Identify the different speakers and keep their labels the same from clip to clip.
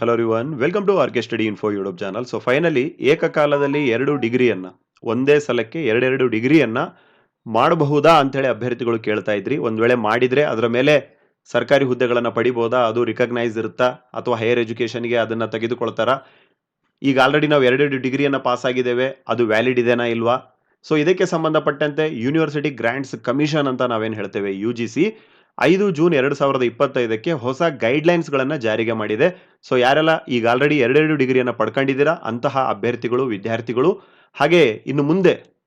Speaker 1: Hello ರಿವನ್ welcome to RK study info YouTube channel so finally ಏಕಕಾಲದಲ್ಲಿ ಎರಡು ಡಿಗ್ರಿಯನ್ನು, ಒಂದೇ ಸಲಕ್ಕೆ ಎರಡೆರಡು ಡಿಗ್ರಿಯನ್ನು ಮಾಡಬಹುದಾ ಅಂತೇಳಿ ಅಭ್ಯರ್ಥಿಗಳು ಕೇಳ್ತಾ ಇದ್ರಿ. ಒಂದ್ ವೇಳೆ ಮಾಡಿದ್ರೆ ಅದರ ಮೇಲೆ ಸರ್ಕಾರಿ ಹುದ್ದೆಗಳನ್ನ ಪಡಿಬೋದಾ? ಅದು ರಿಕಗ್ನೈಸ್ ಇರುತ್ತಾ? ಅಥವಾ ಹೈಯರ್ ಎಜುಕೇಷನ್ಗೆ ಅದನ್ನ ತೆಗೆದುಕೊಳ್ತಾರಾ? ಈಗ ಆಲ್ರೆಡಿ ನಾವು ಎರಡೆರಡು ಡಿಗ್ರಿಯನ್ನು ಪಾಸ್ ಆಗಿದ್ದೇವೆ. ಅದು ವ್ಯಾಲಿಡ್ ಇದೆನಾ ಇಲ್ವಾ? ಸೊ ಇದಕ್ಕೆ ಸಂಬಂಧಪಟ್ಟಂತೆ ಯೂನಿವರ್ಸಿಟಿ ಗ್ರಾಂಟ್ಸ್ ಕಮಿಷನ್ ಅಂತ ನಾವೇನು ಹೇಳ್ತೇವೆ? ಯು ಜಿ ಸಿ ಐದು ಜೂನ್ ಎರಡು ಸಾವಿರದ ಇಪ್ಪತ್ತೈದಕ್ಕೆ ಹೊಸ ಗೈಡ್ಲೈನ್ಸ್ಗಳನ್ನು ಜಾರಿಗೆ ಮಾಡಿದೆ. ಸೊ, ಯಾರೆಲ್ಲ ಈಗ ಆಲ್ರೆಡಿ ಎರಡೆರಡು ಡಿಗ್ರಿಯನ್ನು ಪಡ್ಕೊಂಡಿದ್ದೀರಾ, ಅಂತಹ ಅಭ್ಯರ್ಥಿಗಳು, ವಿದ್ಯಾರ್ಥಿಗಳು, ಹಾಗೆ ಇನ್ನು ಮುಂದೆ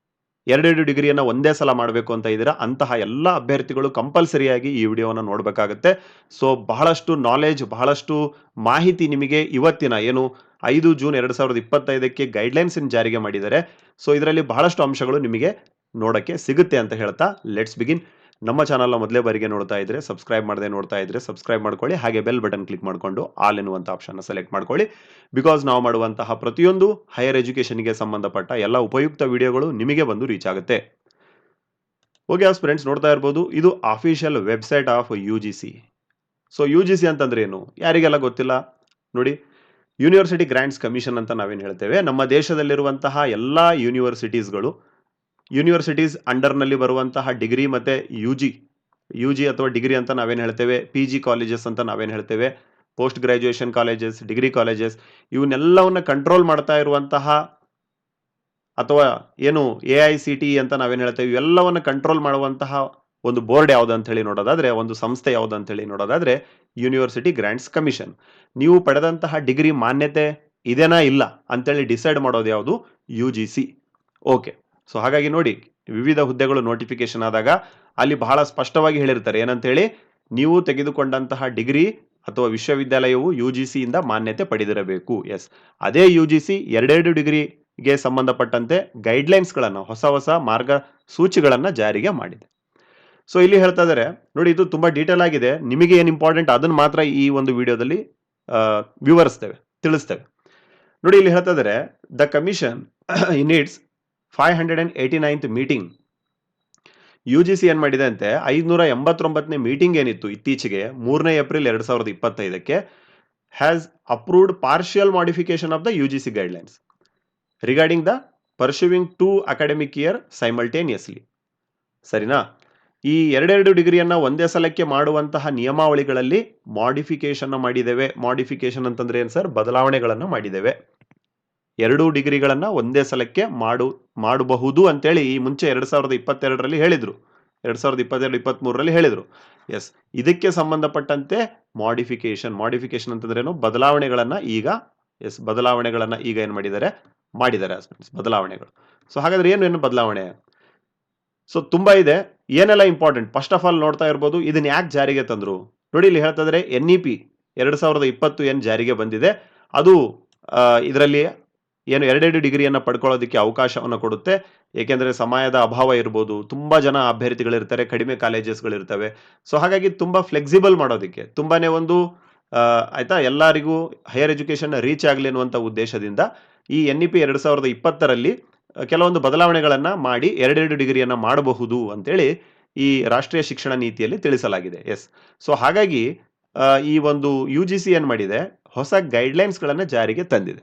Speaker 1: ಎರಡೆರಡು ಡಿಗ್ರಿಯನ್ನು ಒಂದೇ ಸಲ ಮಾಡಬೇಕು ಅಂತ ಇದ್ದೀರಾ, ಅಂತಹ ಎಲ್ಲ ಅಭ್ಯರ್ಥಿಗಳು ಕಂಪಲ್ಸರಿಯಾಗಿ ಈ ವಿಡಿಯೋವನ್ನು ನೋಡಬೇಕಾಗುತ್ತೆ. ಸೊ, ಬಹಳಷ್ಟು ನಾಲೆಜ್ ಬಹಳಷ್ಟು ಮಾಹಿತಿ ನಿಮಗೆ ಇವತ್ತಿನ ಏನು ಐದು ಜೂನ್ ಎರಡು ಸಾವಿರದ ಇಪ್ಪತ್ತೈದಕ್ಕೆ ಗೈಡ್ಲೈನ್ಸನ್ನು ಜಾರಿಗೆ ಮಾಡಿದ್ದಾರೆ. ಸೊ, ಇದರಲ್ಲಿ ಬಹಳಷ್ಟು ಅಂಶಗಳು ನಿಮಗೆ ನೋಡೋಕ್ಕೆ ಸಿಗುತ್ತೆ ಅಂತ ಹೇಳ್ತಾ ಲೆಟ್ಸ್ ಬಿಗಿನ್ ನಮ್ಮ ಚಾನಲ್ನ ಮೊದಲೇ ಬಾರಿಗೆ ನೋಡ್ತಾ ಇದ್ರೆ ಸಬ್ಸ್ಕ್ರೈಬ್ ಮಾಡದೆ ನೋಡ್ತಾ ಇದ್ರೆ ಸಬ್ಸ್ಕ್ರೈಬ್ ಮಾಡ್ಕೊಳ್ಳಿ, ಹಾಗೆ ಬೆಲ್ ಬಟನ್ ಕ್ಲಿಕ್ ಮಾಡಿಕೊಂಡು ಆಲ್ ಎನ್ನುವಂಥ ಆಪ್ಷನ್ನ ಸೆಲೆಕ್ಟ್ ಮಾಡ್ಕೊಳ್ಳಿ. ಬಿಕಾಸ್ ನಾವು ಮಾಡುವಂತಹ ಪ್ರತಿಯೊಂದು ಹೈಯರ್ ಎಜುಕೇಷನ್ಗೆ ಸಂಬಂಧಪಟ್ಟ ಎಲ್ಲ ಉಪಯುಕ್ತ ವಿಡಿಯೋಗಳು ನಿಮಗೆ ಬಂದು ರೀಚ್ ಆಗುತ್ತೆ. ಓಕೆ ಆಸ್ ಫ್ರೆಂಡ್ಸ್ ನೋಡ್ತಾ ಇರ್ಬೋದು, ಇದು official website of U G C so U G C ಅಂತಂದ್ರೆ ಏನು? ಯಾರಿಗೆಲ್ಲ ಗೊತ್ತಿಲ್ಲ? ನೋಡಿ ಯೂನಿವರ್ಸಿಟಿ ಗ್ರಾಂಟ್ಸ್ ಕಮಿಷನ್ ಅಂತ ನಾವೇನು ಹೇಳ್ತೇವೆ? ನಮ್ಮ ದೇಶದಲ್ಲಿರುವಂತಹ ಎಲ್ಲ ಯೂನಿವರ್ಸಿಟೀಸ್ಗಳು ಯೂನಿವರ್ಸಿಟೀಸ್ ಅಂಡರ್ನಲ್ಲಿ ಬರುವಂತಹ ಡಿಗ್ರಿ ಮತ್ತು ಯು ಜಿ ಯು ಜಿ ಅಥವಾ ಡಿಗ್ರಿ ಅಂತ ನಾವೇನು ಹೇಳ್ತೇವೆ? ಪಿ ಜಿ ಕಾಲೇಜಸ್ ಅಂತ ನಾವೇನು ಹೇಳ್ತೇವೆ? Post graduation colleges degree colleges ಇವನ್ನೆಲ್ಲವನ್ನ control ಮಾಡ್ತಾ ಇರುವಂತಹ ಅಥವಾ ಏನು ಎ ಐ ಸಿ ಟಿ ಅಂತ ನಾವೇನು ಹೇಳ್ತೇವೆ? ಇವೆಲ್ಲವನ್ನ ಕಂಟ್ರೋಲ್ ಮಾಡುವಂತಹ ಒಂದು ಬೋರ್ಡ್ ಯಾವ್ದು ಅಂತ ಹೇಳಿ ನೋಡೋದಾದ್ರೆ, ಒಂದು ಸಂಸ್ಥೆ ಯಾವ್ದು ಅಂತ ಹೇಳಿ ನೋಡೋದಾದ್ರೆ ಯೂನಿವರ್ಸಿಟಿ ಗ್ರ್ಯಾಂಟ್ಸ್ ಕಮಿಷನ್ ನೀವು ಪಡೆದಂತಹ ಡಿಗ್ರಿ ಮಾನ್ಯತೆ ಇದೇನಾ ಇಲ್ಲ ಅಂತೇಳಿ ಡಿಸೈಡ್ ಮಾಡೋದು ಯಾವುದು? U G C okay so ಹಾಗಾಗಿ ನೋಡಿ, ವಿವಿಧ ಹುದ್ದೆಗಳು ನೋಟಿಫಿಕೇಶನ್ ಆದಾಗ ಅಲ್ಲಿ ಬಹಳ ಸ್ಪಷ್ಟವಾಗಿ ಹೇಳಿರ್ತಾರೆ. ಏನಂತ ಹೇಳಿ ನೀವು ತೆಗೆದುಕೊಂಡಂತಹ ಡಿಗ್ರಿ ಅಥವಾ ವಿಶ್ವವಿದ್ಯಾಲಯವು ಯು ಜಿ ಸಿಯಿಂದ ಮಾನ್ಯತೆ ಪಡೆದಿರಬೇಕು. ಎಸ್ ಅದೇ ಯು ಜಿ ಸಿ ಎರಡೆರಡು ಡಿಗ್ರಿಗೆ ಸಂಬಂಧಪಟ್ಟಂತೆ ಗೈಡ್ಲೈನ್ಸ್ಗಳನ್ನು ಹೊಸ ಹೊಸ ಮಾರ್ಗಸೂಚಿಗಳನ್ನು ಜಾರಿಗೆ ಮಾಡಿದೆ. ಸೊ ಇಲ್ಲಿ ಹೇಳ್ತಾ ಇದ್ದಾರೆ ನೋಡಿ ಇದು ತುಂಬಾ ಡೀಟೇಲ್ ಆಗಿದೆ. ನಿಮಗೆ ಏನು ಇಂಪಾರ್ಟೆಂಟ್ ಅದನ್ನು ಮಾತ್ರ ಈ ಒಂದು ವಿಡಿಯೋದಲ್ಲಿ ವಿವರಿಸ್ತೇವೆ, ತಿಳಿಸ್ತೇವೆ. ನೋಡಿ, ಇಲ್ಲಿ ಹೇಳ್ತಾ ಇದ್ದಾರೆ the commission in it's five hundred and eighty ninth meeting U G C ಏನು ಮಾಡಿದೆ ಅಂತೆ ಐದುನೂರ ಎಂಬತ್ತೊಂಬತ್ತನೇ ಮೀಟಿಂಗ್ ಏನಿತ್ತು ಇತ್ತೀಚೆಗೆ, ಮೂರನೇ ಏಪ್ರಿಲ್ ಎರಡು ಸಾವಿರದ ಇಪ್ಪತ್ತೈದಕ್ಕೆ has approved partial modification of the U G C guidelines regarding the pursuing two academic year simultaneously ಸರಿನಾ? ಈ ಎರಡೆರಡು ಡಿಗ್ರಿಯನ್ನು ಒಂದೇ ಸಲಕ್ಕೆ ಮಾಡುವಂತಹ ನಿಯಮಾವಳಿಗಳಲ್ಲಿ ಮಾಡಿಫಿಕೇಶನ್ ಮಾಡಿದ್ದೇವೆ. ಮಾಡಿಫಿಕೇಶನ್ ಅಂತಂದ್ರೆ ಏನು ಸರ್? ಬದಲಾವಣೆಗಳನ್ನು ಮಾಡಿದ್ದೇವೆ. ಎರಡು ಡಿಗ್ರಿಗಳನ್ನು ಒಂದೇ ಸಲಕ್ಕೆ ಮಾಡು, ಮಾಡಬಹುದು ಅಂತೇಳಿ ಈ ಮುಂಚೆ ಎರಡು ಸಾವಿರದ ಇಪ್ಪತ್ತೆರಡರಲ್ಲಿ ಹೇಳಿದರು. ಎರಡು ಸಾವಿರದ ಇಪ್ಪತ್ತೆರಡು ಇಪ್ಪತ್ತ್ ಹೇಳಿದರು. ಎಸ್ ಇದಕ್ಕೆ ಸಂಬಂಧಪಟ್ಟಂತೆ ಮಾಡಿಫಿಕೇಶನ್ ಮಾಡಿಫಿಕೇಶನ್ ಅಂತಂದ್ರೇನು ಬದಲಾವಣೆಗಳನ್ನು ಈಗ ಎಸ್ ಬದಲಾವಣೆಗಳನ್ನು ಈಗ ಏನು ಮಾಡಿದ್ದಾರೆ? ಮಾಡಿದ್ದಾರೆ ಬದಲಾವಣೆಗಳು. ಸೊ ಹಾಗಾದ್ರೆ ಏನು ಏನು ಬದಲಾವಣೆ? ಸೊ ತುಂಬಾ ಇದೆ. ಏನೆಲ್ಲ ಇಂಪಾರ್ಟೆಂಟ್ ಫಸ್ಟ್ ಆಫ್ ಆಲ್ ನೋಡ್ತಾ ಇರ್ಬೋದು, ಇದನ್ನ ಯಾಕೆ ಜಾರಿಗೆ ತಂದ್ರು? ನೋಡಿ ಇಲ್ಲಿ ಹೇಳ್ತಾ ಇದ್ರೆ ಎನ್ ಇ ಪಿ ಎರಡು ಸಾವಿರದ ಇಪ್ಪತ್ತು ಏನು ಜಾರಿಗೆ ಬಂದಿದೆ? ಅದು ಇದರಲ್ಲಿ ಏನು ಎರಡೆರಡು ಡಿಗ್ರಿಯನ್ನು ಪಡ್ಕೊಳ್ಳೋದಕ್ಕೆ ಅವಕಾಶವನ್ನು ಕೊಡುತ್ತೆ. ಏಕೆಂದರೆ ಸಮಯದ ಅಭಾವ ಇರ್ಬೋದು, ತುಂಬ ಜನ ಅಭ್ಯರ್ಥಿಗಳಿರ್ತಾರೆ, ಕಡಿಮೆ ಕಾಲೇಜಸ್ಗಳಿರ್ತವೆ. ಸೊ ಹಾಗಾಗಿ ತುಂಬ ಫ್ಲೆಕ್ಸಿಬಲ್ ಮಾಡೋದಕ್ಕೆ, ತುಂಬಾನೇ ಒಂದು ಆಯ್ತಾ, ಎಲ್ಲರಿಗೂ ಹೈಯರ್ ಎಜುಕೇಷನ್ ರೀಚ್ ಆಗಲಿ ಅನ್ನುವಂಥ ಉದ್ದೇಶದಿಂದ ಈ ಎನ್ ಇ ಪಿ ಎರಡು ಸಾವಿರದ ಇಪ್ಪತ್ತರಲ್ಲಿ ಕೆಲವೊಂದು ಬದಲಾವಣೆಗಳನ್ನು ಮಾಡಿ ಎರಡೆರಡು ಡಿಗ್ರಿಯನ್ನು ಮಾಡಬಹುದು ಅಂತೇಳಿ ಈ ರಾಷ್ಟ್ರೀಯ ಶಿಕ್ಷಣ ನೀತಿಯಲ್ಲಿ ತಿಳಿಸಲಾಗಿದೆ. ಎಸ್. ಸೊ ಹಾಗಾಗಿ ಈ ಒಂದು ಯು ಜಿ ಸಿ ಏನು ಮಾಡಿದೆ, ಹೊಸ ಗೈಡ್ಲೈನ್ಸ್ಗಳನ್ನು ಜಾರಿಗೆ ತಂದಿದೆ.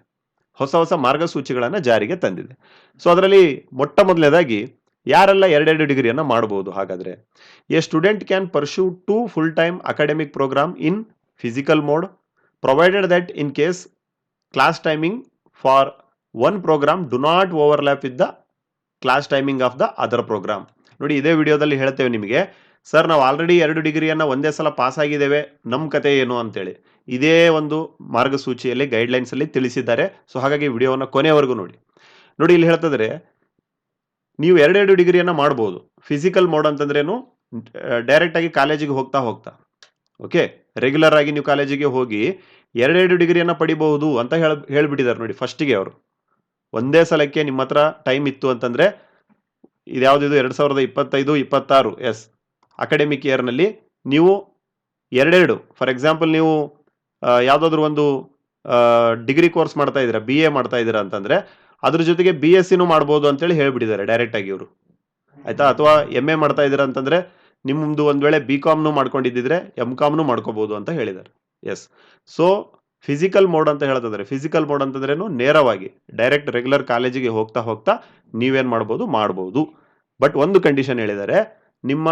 Speaker 1: ಹೊಸ ಹೊಸ ಮಾರ್ಗಸೂಚಿಗಳನ್ನು ಜಾರಿಗೆ ತಂದಿದೆ. ಸೊ ಅದರಲ್ಲಿ ಮೊಟ್ಟ ಮೊದಲನೇದಾಗಿ ಯಾರೆಲ್ಲ ಎರಡೆರಡು ಡಿಗ್ರಿಯನ್ನು ಮಾಡಬಹುದು ಹಾಗಾದರೆ, a student can pursue two full time academic programme in physical mode, provided that in case class timing for one programme do not overlap with the class timing of the other programme. ನೋಡಿ, ಇದೇ ವಿಡಿಯೋದಲ್ಲಿ ಹೇಳ್ತೇವೆ ನಿಮಗೆ, sir, ನಾವು already ಎರಡು ಡಿಗ್ರಿಯನ್ನು ಒಂದೇ ಸಲ pass ಆಗಿದ್ದೇವೆ ನಮ್ಮ ಕತೆ ಏನು ಅಂತೇಳಿ. ಇದೇ ಒಂದು ಮಾರ್ಗಸೂಚಿಯಲ್ಲಿ ಗೈಡ್ಲೈನ್ಸಲ್ಲಿ ತಿಳಿಸಿದ್ದಾರೆ. ಸೊ ಹಾಗಾಗಿ ವಿಡಿಯೋವನ್ನು ಕೊನೆವರೆಗೂ ನೋಡಿ. ನೋಡಿ, ಇಲ್ಲಿ ಹೇಳ್ತಿದ್ರೆ ನೀವು ಎರಡೆರಡು ಡಿಗ್ರಿಯನ್ನು ಮಾಡ್ಬೋದು. ಫಿಸಿಕಲ್ ಮೋಡ್ ಅಂತಂದ್ರೇನು ಡೈರೆಕ್ಟ್ ಆಗಿ ಕಾಲೇಜಿಗೆ ಹೋಗ್ತಾ ಹೋಗ್ತಾ. ಓಕೆ ರೆಗ್ಯುಲರ್ ಆಗಿ ನೀವು ಕಾಲೇಜಿಗೆ ಹೋಗಿ ಎರಡೆರಡು ಡಿಗ್ರಿಯನ್ನು ಪಡಿಬಹುದು ಅಂತ ಹೇಳ, ಹೇಳ್ಬಿಟ್ಟಿದ್ದಾರೆ ನೋಡಿ ಫಸ್ಟಿಗೆ ಅವರು. ಒಂದೇ ಸಲಕ್ಕೆ ನಿಮ್ಮ ಹತ್ರ ಟೈಮ್ ಇತ್ತು ಅಂತಂದ್ರೆ ಇದ್ಯಾವುದಿದು ಎರಡು ಸಾವಿರದ ಇಪ್ಪತ್ತೈದು, ಇಪ್ಪತ್ತಾರು, ಎಸ್. ಅಕಾಡೆಮಿಕ್ ಇಯರ್ನಲ್ಲಿ ನೀವು ಎರಡೆರಡು. ಫಾರ್ ಎಕ್ಸಾಂಪಲ್ ನೀವು ಯಾವುದಾದ್ರೂ ಒಂದು ಡಿಗ್ರಿ ಕೋರ್ಸ್ ಮಾಡ್ತಾ ಇದ್ದೀರಾ ಬಿ ಎ ಮಾಡ್ತಾ ಇದ್ದೀರಾ ಅಂತಂದರೆ, ಅದ್ರ ಜೊತೆಗೆ ಬಿ ಎಸ್ ಸಿನೂ ಮಾಡ್ಬೋದು ಅಂತೇಳಿ ಹೇಳ್ಬಿಟ್ಟಿದ್ದಾರೆ ಡೈರೆಕ್ಟಾಗಿ ಇವರು. ಆಯಿತಾ? ಅಥವಾ ಎಂ ಎ ಮಾಡ್ತಾ ಇದ್ದೀರಾ ಅಂತಂದರೆ ನಿಮ್ಮದು ಒಂದು ವೇಳೆ ಬಿ ಕಾಮ್ನು ಮಾಡ್ಕೊಂಡಿದ್ದಿದ್ರೆ ಎಂ ಕಾಮ್ನು ಮಾಡ್ಕೋಬೋದು ಅಂತ ಹೇಳಿದ್ದಾರೆ. ಎಸ್ ಸೊ ಫಿಸಿಕಲ್ ಮೋಡ್ ಅಂತ ಹೇಳ್ತಿದ್ದಾರೆ ಫಿಸಿಕಲ್ ಮೋಡ್ ಅಂತಂದ್ರೇನು ನೇರವಾಗಿ ಡೈರೆಕ್ಟ್ ರೆಗ್ಯುಲರ್ ಕಾಲೇಜಿಗೆ ಹೋಗ್ತಾ ಹೋಗ್ತಾ ನೀವೇನು ಮಾಡ್ಬೋದು ಮಾಡ್ಬೋದು. ಬಟ್ ಒಂದು ಕಂಡೀಷನ್ ಹೇಳಿದ್ದಾರೆ, ನಿಮ್ಮ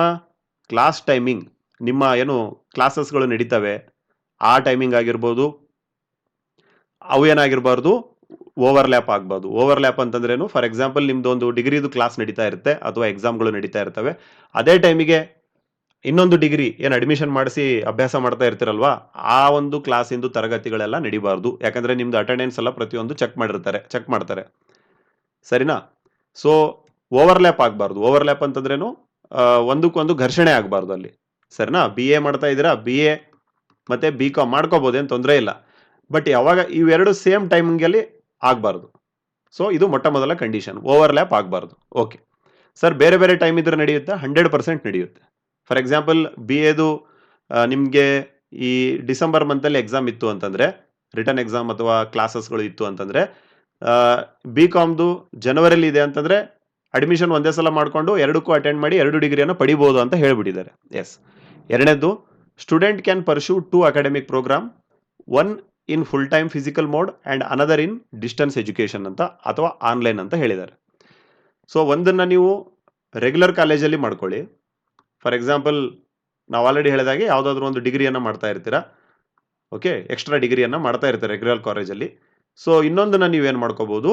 Speaker 1: ಕ್ಲಾಸ್ ಟೈಮಿಂಗ್ ನಿಮ್ಮ ಏನು ಕ್ಲಾಸಸ್ಗಳು ನಡೀತವೆ ಆ ಟೈಮಿಂಗ್ ಆಗಿರ್ಬೋದು ಅವು ಏನಾಗಿರ್ಬಾರ್ದು? ಓವರ್ಲ್ಯಾಪ್ ಆಗ್ಬಾರ್ದು. ಓವರ್ಲ್ಯಾಪ್ ಅಂತಂದ್ರೇನು ಫಾರ್ ಎಕ್ಸಾಂಪಲ್ ನಿಮ್ದು ಒಂದು ಡಿಗ್ರಿದು ಕ್ಲಾಸ್ ನಡೀತಾ ಇರುತ್ತೆ ಅಥವಾ ಎಕ್ಸಾಮ್ಗಳು ನಡೀತಾ ಇರ್ತವೆ. ಅದೇ ಟೈಮಿಗೆ ಇನ್ನೊಂದು ಡಿಗ್ರಿ ಏನು ಅಡ್ಮಿಷನ್ ಮಾಡಿಸಿ ಅಭ್ಯಾಸ ಮಾಡ್ತಾ ಇರ್ತಿರಲ್ವಾ ಆ ಒಂದು ಕ್ಲಾಸಿಂದು ತರಗತಿಗಳೆಲ್ಲ ನಡಿಬಾರ್ದು. ಯಾಕಂದ್ರೆ ನಿಮ್ದು ಅಟೆಂಡೆನ್ಸ್ ಎಲ್ಲ ಪ್ರತಿಯೊಂದು ಚೆಕ್ ಮಾಡಿರ್ತಾರೆ ಚೆಕ್ ಮಾಡ್ತಾರೆ. ಸರಿನಾ? ಸೊ ಓವರ್ಲ್ಯಾಪ್ ಆಗಬಾರ್ದು. ಓವರ್ಲ್ಯಾಪ್ ಅಂತಂದ್ರೇನು ಆ, ಒಂದಕ್ಕೊಂದು ಘರ್ಷಣೆ ಆಗಬಾರ್ದು ಅಲ್ಲಿ. ಸರಿನಾ? ಬಿ ಎ ಮಾಡ್ತಾ ಇದ್ದೀರಾ? ಬಿ ಎ ಮತ್ತೆ ಬಿ ಕಾಮ್ ಮಾಡ್ಕೋಬೋದು ಏನು ತೊಂದರೆ ಇಲ್ಲ. ಬಟ್ ಯಾವಾಗ ಇವೆರಡು ಸೇಮ್ ಟೈಮಿಂಗಲ್ಲಿ ಆಗಬಾರ್ದು. ಸೊ ಇದು ಮೊಟ್ಟ ಮೊದಲ ಕಂಡೀಷನ್ ಓವರ್ಲ್ಯಾಪ್ ಆಗಬಾರ್ದು. ಓಕೆ ಸರ್ ಬೇರೆ ಬೇರೆ ಟೈಮ್ ಇದ್ರೆ ನಡೆಯುತ್ತೆ? ಹಂಡ್ರೆಡ್ ಪರ್ಸೆಂಟ್ ನಡೆಯುತ್ತೆ. ಫಾರ್ ಎಕ್ಸಾಂಪಲ್ ಬಿ ಎದು ನಿಮಗೆ ಈ ಡಿಸೆಂಬರ್ ಮಂತಲ್ಲಿ ಎಕ್ಸಾಮ್ ಇತ್ತು ಅಂತಂದರೆ ರಿಟರ್ನ್ ಎಕ್ಸಾಮ್ ಅಥವಾ ಕ್ಲಾಸಸ್ಗಳು ಇತ್ತು ಅಂತಂದರೆ ಬಿ ಕಾಮ್ದು ಜನವರಿಲಿ ಇದೆ ಅಂತಂದರೆ ಅಡ್ಮಿಷನ್ ಒಂದೇ ಸಲ ಮಾಡಿಕೊಂಡು ಎರಡಕ್ಕೂ ಅಟೆಂಡ್ ಮಾಡಿ ಎರಡು ಡಿಗ್ರಿಯನ್ನು ಪಡಿಬೋದು ಅಂತ ಹೇಳಿಬಿಟ್ಟಿದ್ದಾರೆ. ಎಸ್ ಎರಡನೇದು student can pursue two academic programme one in full time physical mode and another in distance education ಅಂತ ಅಥವಾ ಆನ್ಲೈನ್ ಅಂತ ಹೇಳಿದ್ದಾರೆ. ಸೊ ಒಂದನ್ನು ನೀವು ರೆಗ್ಯುಲರ್ ಕಾಲೇಜಲ್ಲಿ ಮಾಡ್ಕೊಳ್ಳಿ. ಫಾರ್ ಎಕ್ಸಾಂಪಲ್ ನಾವು ಆಲ್ರೆಡಿ ಹೇಳಿದಾಗೆ ಯಾವುದಾದ್ರೂ ಒಂದು ಡಿಗ್ರಿಯನ್ನು ಮಾಡ್ತಾ ಇರ್ತೀರಾ? ಓಕೆ ಎಕ್ಸ್ಟ್ರಾ ಡಿಗ್ರಿಯನ್ನು ಮಾಡ್ತಾ ಇರ್ತಾರೆ ರೆಗ್ಯುಲರ್ ಕಾಲೇಜಲ್ಲಿ ಸೊ ಇನ್ನೊಂದನ್ನು ನೀವೇನು ಮಾಡ್ಕೋಬೋದು?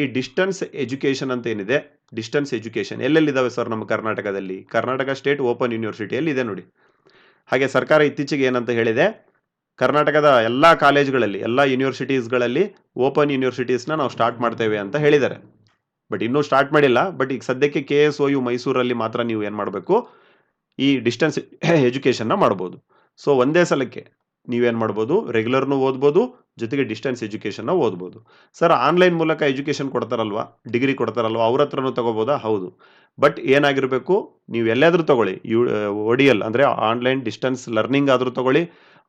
Speaker 1: ಈ ಡಿಸ್ಟೆನ್ಸ್ ಎಜುಕೇಷನ್ ಅಂತ ಏನಿದೆ? ಡಿಸ್ಟೆನ್ಸ್ ಎಜುಕೇಷನ್ ಎಲ್ಲೆಲ್ಲಿದ್ದಾವೆ ಸರ್ ನಮ್ಮ ಕರ್ನಾಟಕದಲ್ಲಿ? ಕರ್ನಾಟಕ ಸ್ಟೇಟ್ ಓಪನ್ ಯೂನಿವರ್ಸಿಟಿಯಲ್ಲಿ ಇದೆ ನೋಡಿ. ಹಾಗೆ ಸರ್ಕಾರ ಇತ್ತೀಚೆಗೆ ಏನಂತ ಹೇಳಿದೆ, ಕರ್ನಾಟಕದ ಎಲ್ಲ ಕಾಲೇಜ್ಗಳಲ್ಲಿ, ಎಲ್ಲ ಯೂನಿವರ್ಸಿಟೀಸ್ಗಳಲ್ಲಿ ಓಪನ್ ಯೂನಿವರ್ಸಿಟೀಸ್ನ ನಾವು ಸ್ಟಾರ್ಟ್ ಮಾಡ್ತೇವೆ ಅಂತ ಹೇಳಿದ್ದಾರೆ. ಬಟ್ ಇನ್ನೂ ಸ್ಟಾರ್ಟ್ ಮಾಡಿಲ್ಲ ಬಟ್ ಈಗ ಸದ್ಯಕ್ಕೆ ಕೆ ಎಸ್ ಒ ಯು ಮೈಸೂರಲ್ಲಿ ಮಾತ್ರ ನೀವು ಏನು ಮಾಡಬೇಕು, ಈ ಡಿಸ್ಟೆನ್ಸ್ ಎಜುಕೇಷನ್ನ ಮಾಡ್ಬೋದು. ಸೊ ಒಂದೇ ಸಲಕ್ಕೆ ನೀವೇನು ಮಾಡ್ಬೋದು? ರೆಗ್ಯುಲರ್ನು ಓದ್ಬೋದು, ಜೊತೆಗೆ ಡಿಸ್ಟೆನ್ಸ್ ಎಜುಕೇಷನ್ನ ಓದ್ಬೋದು. ಸರ್ ಆನ್ಲೈನ್ ಮೂಲಕ ಎಜುಕೇಷನ್ ಕೊಡ್ತಾರಲ್ವಾ? ಡಿಗ್ರಿ ಕೊಡ್ತಾರಲ್ವಾ? ಅವ್ರ ಹತ್ರನೂ ತಗೋಬೋದಾ? ಹೌದು. ಬಟ್ ಏನಾಗಿರಬೇಕು? ನೀವು ಎಲ್ಲಾದರೂ ತಗೊಳ್ಳಿ. ಯು ಒ ಡಿ ಎಲ್ ಅಂದರೆ ಆನ್ಲೈನ್ ಡಿಸ್ಟೆನ್ಸ್ ಲರ್ನಿಂಗ್ ಆದರೂ ತಗೊಳ್ಳಿ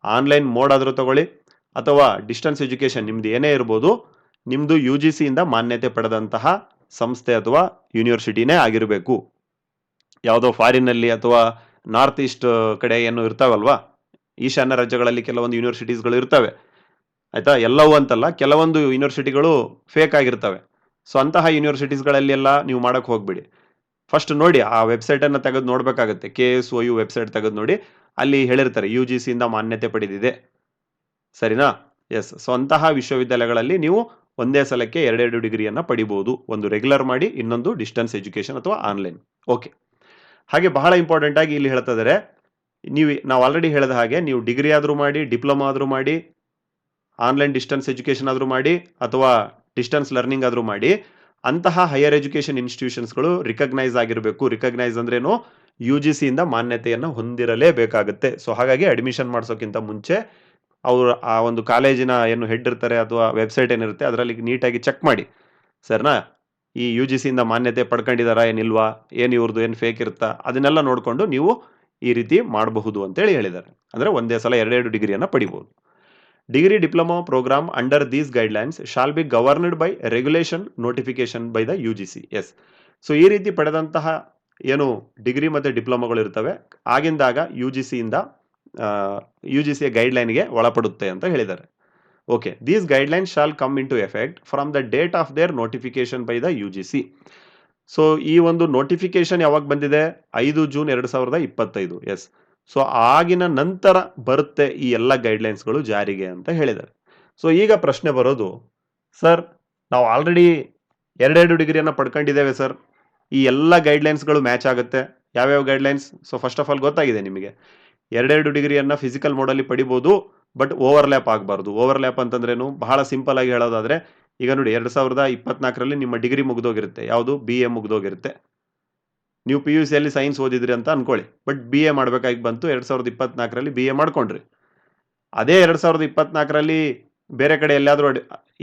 Speaker 1: ಆನ್ಲೈನ್ ಮೋಡ್ ಆದರೂ ತಗೊಳ್ಳಿ, ಅಥವಾ ಡಿಸ್ಟೆನ್ಸ್ ಎಜುಕೇಷನ್ ನಿಮ್ದು ಏನೇ ಇರ್ಬೋದು ನಿಮ್ಮದು ಯು ಜಿ ಸಿಯಿಂದ ಮಾನ್ಯತೆ ಪಡೆದಂತಹ ಸಂಸ್ಥೆ ಅಥವಾ ಯೂನಿವರ್ಸಿಟಿನೇ ಆಗಿರಬೇಕು. ಯಾವುದೋ ಫಾರಿನಲ್ಲಿ ಅಥವಾ ನಾರ್ತ್ ಈಸ್ಟ್ ಕಡೆ ಏನು ಇರ್ತಾವಲ್ವಾ? ಈಶಾನ್ಯ ರಾಜ್ಯಗಳಲ್ಲಿ ಕೆಲವೊಂದು ಯೂನಿವರ್ಸಿಟೀಸ್ಗಳು ಇರ್ತವೆ. ಆಯಿತಾ? ಎಲ್ಲವೂ ಅಂತಲ್ಲ, ಕೆಲವೊಂದು ಯೂನಿವರ್ಸಿಟಿಗಳು ಫೇಕ್ ಆಗಿರ್ತವೆ. ಸೊ ಅಂತಹ ಯೂನಿವರ್ಸಿಟೀಸ್ಗಳಲ್ಲಿ ಎಲ್ಲ ನೀವು ಮಾಡೋಕ್ಕೆ ಹೋಗ್ಬೇಡಿ. ಫಸ್ಟ್ ನೋಡಿ, ಆ ವೆಬ್ಸೈಟನ್ನು ತೆಗೆದು ನೋಡಬೇಕಾಗುತ್ತೆ. K S O U website ತೆಗೆದು ನೋಡಿ. ಅಲ್ಲಿ ಹೇಳಿರ್ತಾರೆ ಯು ಜಿ ಸಿಯಿಂದ ಮಾನ್ಯತೆ ಪಡೆದಿದೆ. ಸರಿನಾ? ಎಸ್ ಸೊ ಅಂತಹ ವಿಶ್ವವಿದ್ಯಾಲಯಗಳಲ್ಲಿ ನೀವು ಒಂದೇ ಸಲಕ್ಕೆ ಎರಡೆರಡು ಡಿಗ್ರಿಯನ್ನು ಪಡಿಬೋದು. ಒಂದು ರೆಗ್ಯುಲರ್ ಮಾಡಿ, ಇನ್ನೊಂದು ಡಿಸ್ಟೆನ್ಸ್ ಎಜುಕೇಷನ್ ಅಥವಾ ಆನ್ಲೈನ್ ಓಕೆ ಹಾಗೆ ಬಹಳ ಇಂಪಾರ್ಟೆಂಟ್ ಆಗಿ ಇಲ್ಲಿ ಹೇಳ್ತಾ ಇದ್ದಾರೆ ನೀವು ನಾವು ಆಲ್ರೆಡಿ ಹೇಳಿದ ಹಾಗೆ ನೀವು ಡಿಗ್ರಿ ಆದರೂ ಮಾಡಿ ಡಿಪ್ಲೊಮಾ ಆದರೂ ಮಾಡಿ ಆನ್ಲೈನ್ ಡಿಸ್ಟೆನ್ಸ್ ಎಜುಕೇಷನ್ ಆದರೂ ಮಾಡಿ, ಅಥವಾ ಡಿಸ್ಟೆನ್ಸ್ ಲರ್ನಿಂಗ್ ಆದರೂ ಮಾಡಿ, ಅಂತಹ ಹೈಯರ್ ಎಜುಕೇಷನ್ ಇನ್ಸ್ಟಿಟ್ಯೂಷನ್ಸ್ಗಳು ರಿಕಗ್ನೈಸ್ ಆಗಿರಬೇಕು. ರಿಕಗ್ನೈಸ್ ಅಂದ್ರೇನು ಯು ಜಿ ಸಿಯಿಂದ ಮಾನ್ಯತೆಯನ್ನು ಹೊಂದಿರಲೇಬೇಕಾಗುತ್ತೆ. ಸೊ ಹಾಗಾಗಿ ಅಡ್ಮಿಷನ್ ಮಾಡಿಸೋಕ್ಕಿಂತ ಮುಂಚೆ ಅವರು ಆ ಒಂದು ಕಾಲೇಜಿನ ಏನು ಹೆಡ್ ಇರ್ತಾರೆ ಅಥವಾ ವೆಬ್ಸೈಟ್ ಏನಿರುತ್ತೆ ಅದರಲ್ಲಿ ನೀಟಾಗಿ ಚೆಕ್ ಮಾಡಿ. ಸರ್ನಾ? ಈ ಯು ಜಿ ಸಿಯಿಂದ ಮಾನ್ಯತೆ ಪಡ್ಕೊಂಡಿದಾರಾ, ಏನಿಲ್ವಾ? ಏನು ಇವ್ರದ್ದು ಏನು ಫೇಕ್ ಇರುತ್ತಾ? ಅದನ್ನೆಲ್ಲ ನೋಡಿಕೊಂಡು ನೀವು ಈ ರೀತಿ ಮಾಡಬಹುದು ಅಂತೇಳಿ ಹೇಳಿದ್ದಾರೆ. ಅಂದರೆ ಒಂದೇ ಸಲ ಎರಡೆರಡು ಡಿಗ್ರಿಯನ್ನು ಪಡಿಬೋದು degree diploma programme under these guidelines shall be governed by regulation notification by the U G C S. So, ಈ ರೀತಿ ಪಡೆದಂತಹ ಏನು ಡಿಗ್ರಿ ಮತ್ತು ಡಿಪ್ಲೊಮಾಗಳು ಇರ್ತವೆ. ಆಗಿಂದಾಗ ಯು ಜಿ ಸಿಯಿಂದ ಯು ಜಿ ಸಿಯ ಗೈಡ್ಲೈನ್ಗೆ ಒಳಪಡುತ್ತೆ ಅಂತ ಹೇಳಿದ್ದಾರೆ. Okay, these guidelines shall come into effect from the date of their notification by the U G C so ಈ ಒಂದು ನೋಟಿಫಿಕೇಶನ್ ಯಾವಾಗ ಬಂದಿದೆ? ಐದು ಜೂನ್ ಎರಡು ಸಾವಿರದ ಇಪ್ಪತ್ತೈದು. ಎಸ್ ಸೊ ಆಗಿನ ನಂತರ ಬರುತ್ತೆ ಈ ಎಲ್ಲ ಗೈಡ್ಲೈನ್ಸ್ಗಳು ಜಾರಿಗೆ ಅಂತ ಹೇಳಿದ್ದಾರೆ. ಸೊ ಈಗ ಪ್ರಶ್ನೆ ಬರೋದು, ಸರ್, ನಾವು ಆಲ್ರೆಡಿ ಎರಡೆರಡು ಡಿಗ್ರಿಯನ್ನು ಪಡ್ಕೊಂಡಿದ್ದೇವೆ, ಸರ್. ಈ ಎಲ್ಲ ಗೈಡ್ಲೈನ್ಸ್ಗಳು ಮ್ಯಾಚ್ ಆಗುತ್ತೆ. ಯಾವ್ಯಾವ guidelines so first of all ಗೊತ್ತಾಗಿದೆ ನಿಮಗೆ. ಎರಡೆರಡು ಡಿಗ್ರಿಯನ್ನು ಫಿಸಿಕಲ್ ಮೋಡಲ್ಲಿ ಪಡಿಬೋದು ಬಟ್ ಓವರ್ಲ್ಯಾಪ್ ಆಗಬಾರ್ದು. ಓವರ್ಲ್ಯಾಪ್ ಅಂತಂದ್ರೇನು? ಬಹಳ ಸಿಂಪಲ್ ಆಗಿ ಹೇಳೋದಾದ್ರೆ ಈಗ ನೋಡಿ ಎರಡು ಸಾವಿರದ ಇಪ್ಪತ್ನಾಲ್ಕರಲ್ಲಿ ನಿಮ್ಮ ಡಿಗ್ರಿ ಮುಗ್ದೋಗಿರುತ್ತೆ. ಯಾವುದು? ಬಿ ಎ ಮುಗಿದೋಗಿರುತ್ತೆ. ನೀವು ಪಿ ಯು ಸಿಯಲ್ಲಿ ಸೈನ್ಸ್ ಓದಿದ್ರಿ ಅಂತ ಅನ್ಕೊಳ್ಳಿ. ಬಟ್ ಬಿ ಎ ಮಾಡಬೇಕಾಗಿ ಬಂತು. ಎರಡು ಸಾವಿರದ ಇಪ್ಪತ್ನಾಲ್ಕರಲ್ಲಿ ಬಿ ಎ ಮಾಡ್ಕೊಂಡ್ರಿ. ಅದೇ ಎರಡು ಸಾವಿರದ ಇಪ್ಪತ್ನಾಲ್ಕರಲ್ಲಿ ಬೇರೆ ಕಡೆ ಎಲ್ಲಾದರೂ